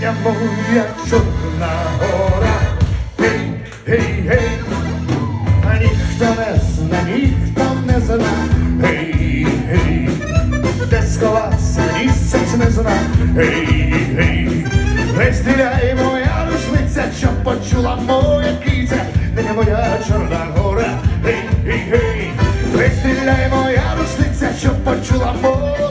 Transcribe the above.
Неня моя чорна гора. Гей, гей, гей. А ніхто не зна, ніхто не зна. Гей, гей. Де сховався місяць не зна. Гей, гей. Не стріляй, моя рушниця, щоб почула моя киця. Не моя чорна гора. Гей, гей, гей. Не стріляй, моя рушниця, щоб почула моя